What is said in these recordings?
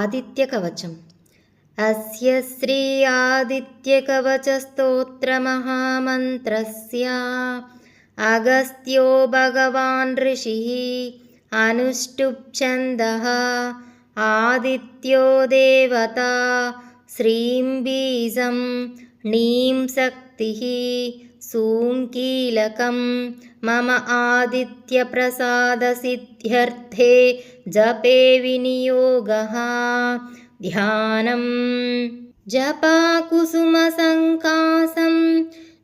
आदित्यकवचम्। अस्य श्री आदित्यकवचस्तोत्रमहामन्त्रस्य अगस्त्यो भगवान् ऋषिः अनुष्टुप्छन्दः आदित्यो देवता श्रीं बीजं णीं शक्तिः सूङ्कीलकं मम आदित्यप्रसादसिद्ध्यर्थे जपे विनियोगः। ध्यानं जपाकुसुमसङ्कासं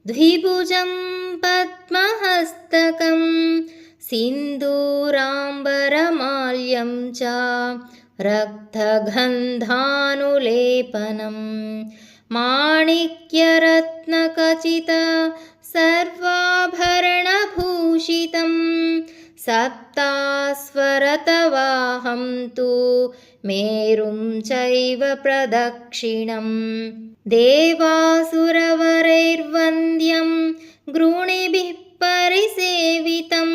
द्विभुजं पद्महस्तकं सिन्दूराम्बरमाल्यं च रक्तगन्धानुलेपनं माणिक्यरत्नखचित सर्वाभरणभूषितं सप्तास्वरतवाहं तु मेरुं चैव प्रदक्षिणं। देवासुरवरैर्वन्द्यं गृणिभिः परिसेवितं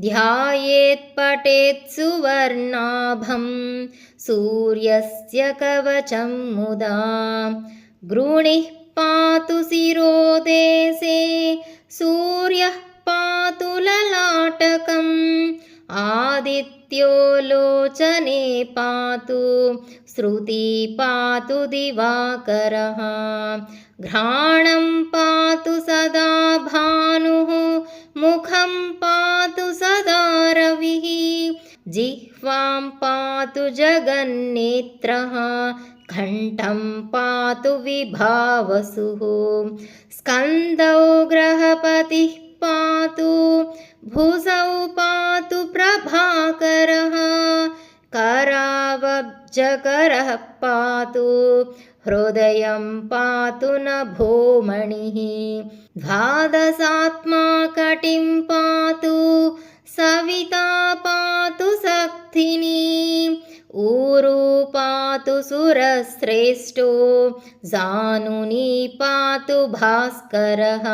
ध्यायेत्पठेत् सुवर्णाभं सूर्यस्य कवचं मुदा गृणिः पातु शिरोदेशे सूर्यः पातु ललाटकम् आदित्यो लोचने पातु श्रुति पातु दिवाकरः घ्राणं पातु सदा भानुः मुखं पातु सदा रविः जिह्वां पातु जगन्नेत्रः कण्ठं पातु विभावसुः। स्कन्दौ ग्रहपतिः पातु भुजौ पातु प्रभाकरः। करावब्जकरः पातु हृदयं पातु नभोमणिः द्वादशात्मा कटिं पातु सविता पातु ऊरु पातु सुरश्रेष्ठो। जानुनी पातु भास्करः।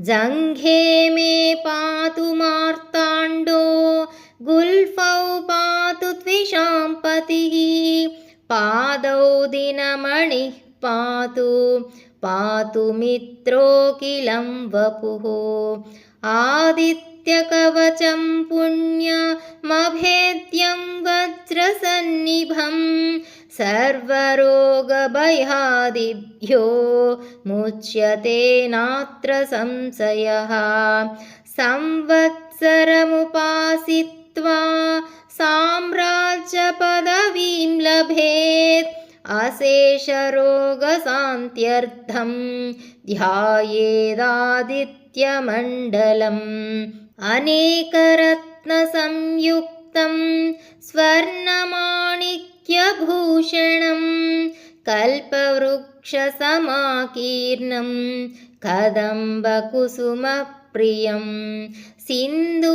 जङ्घे मे पातु मार्ताण्डो। गुल्फौ पातु त्विषाम्पतिः पादौ दिनमणिः पातु। पातु मित्रोऽखिलं वपुः। आदित्यकवचं पुण्यमभेद्यं वज्रसन्निभं सर्वरोगभयादिभ्यो मुच्यते नात्र संशयः। संवत्सरमुपासित्वा साम्राज्यपदवीं लभेत्। अशेषरोगशान्त्यर्थं ध्यायेदादित्यमण्डलम्। अनेकरत्नसंयुक्तं स्वर्णमाणिक्यभूषणं कल्पवृक्षसमाकीर्णं कदम्बकुसुमप्रियं सिन्दूरवर्णाय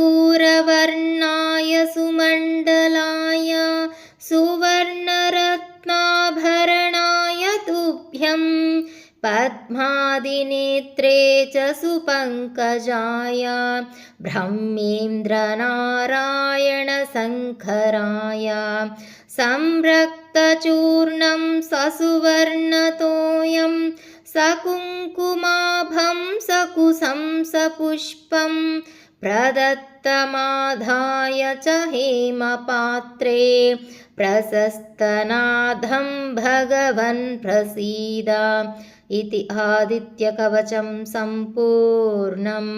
सुमण्डलाय सुवर्णरत्नाभरणाय तुभ्यं पद्मादिनेत्रे च सुपङ्कजाय ब्रह्मेन्द्रनारायणशङ्कराय संरक्तचूर्णं ससुवर्णतोयं सकुङ्कुमाभं सकुशं सपुष्पं प्रदत्तमाधाय च हेमपात्रे प्रशस्तनाथं भगवन् प्रसीद इति आदित्यकवचं सम्पूर्णम्